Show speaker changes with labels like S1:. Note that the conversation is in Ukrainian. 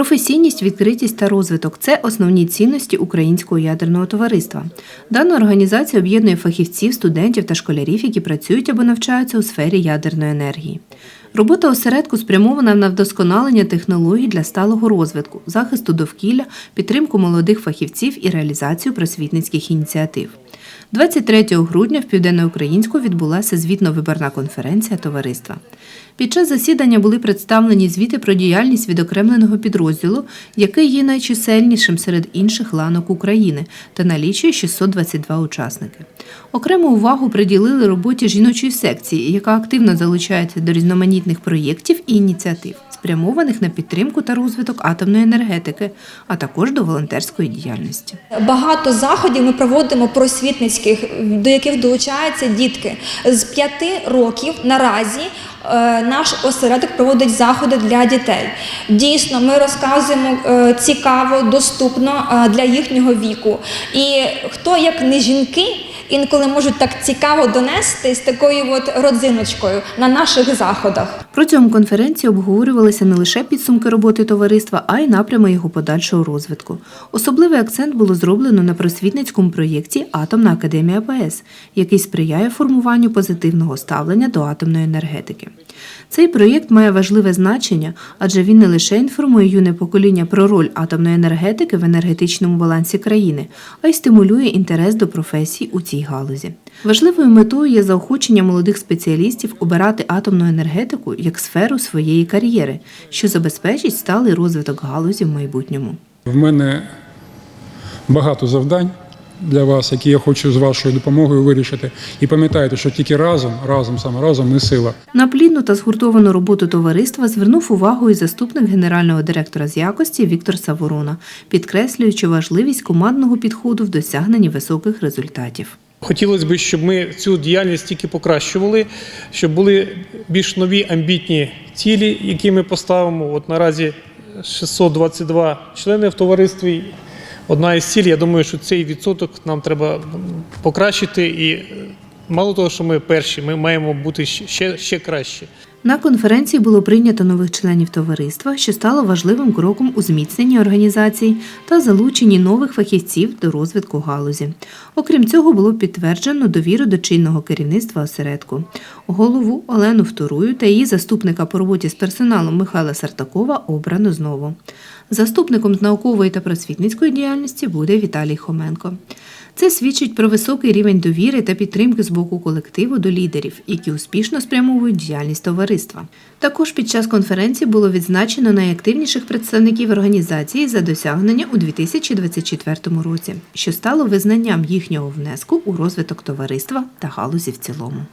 S1: Професійність, відкритість та розвиток це основні цінності українського ядерного товариства. Дана організація об'єднує фахівців, студентів та школярів, які працюють або навчаються у сфері ядерної енергії. Робота осередку спрямована на вдосконалення технологій для сталого розвитку, захисту довкілля, підтримку молодих фахівців і реалізацію просвітницьких ініціатив. 23 грудня в Південноукраїнську відбулася звітно-виборна конференція товариства. Під час засідання були представлені звіти про діяльність відокремленого підрозділу, який є найчисельнішим серед інших ланок України та налічує 622 учасники. Окрему увагу приділили роботі жіночої секції, яка активно залучається до різноманітних проєктів і ініціатив, спрямованих на підтримку та розвиток атомної енергетики, а також до волонтерської діяльності.
S2: Багато заходів ми проводимо просвітницьких, до яких долучаються дітки. З п'яти років наразі наш осередок проводить заходи для дітей. Дійсно, ми розказуємо е, цікаво, доступно е, для їхнього віку. І хто як не жінки. Інколи можуть так цікаво донести з такою от родзиночкою на наших заходах.
S1: Протягом конференції обговорювалися не лише підсумки роботи товариства, а й напрями його подальшого розвитку. Особливий акцент було зроблено на просвітницькому проєкті Атомна академія ПС, який сприяє формуванню позитивного ставлення до атомної енергетики. Цей проєкт має важливе значення, адже він не лише інформує юне покоління про роль атомної енергетики в енергетичному балансі країни, а й стимулює інтерес до професій у цій галузі. Важливою метою є заохочення молодих спеціалістів обирати атомну енергетику як сферу своєї кар'єри, що забезпечить сталий розвиток галузі в майбутньому.
S3: В мене багато завдань для вас, які я хочу з вашою допомогою вирішити. І пам'ятайте, що тільки разом, разом, саме разом ми сила.
S1: На плідну та згуртовану роботу товариства звернув увагу і заступник генерального директора з якості Віктор Саворона, підкреслюючи важливість командного підходу в досягненні високих результатів.
S4: Хотілося б, щоб ми цю діяльність тільки покращували, щоб були більш нові амбітні цілі, які ми поставимо. От наразі 622 члени в товаристві. Одна із цілей, я думаю, що цей відсоток нам треба покращити. І е, мало того, що ми перші, ми маємо бути ще, ще краще.
S1: На конференції було прийнято нових членів товариства, що стало важливим кроком у зміцненні організації та залученні нових фахівців до розвитку галузі. Окрім цього, було підтверджено довіру до чинного керівництва осередку. Голову Олену Вторую та її заступника по роботі з персоналом Михайла Сартакова обрано знову. Заступником з наукової та просвітницької діяльності буде Віталій Хоменко. Це свідчить про високий рівень довіри та підтримки з боку колективу до лідерів, які успішно спрямовують діяльність товариства. Також під час конференції було відзначено найактивніших представників організації за досягнення у 2024 році, що стало визнанням їхнього внеску у розвиток товариства та галузі в цілому.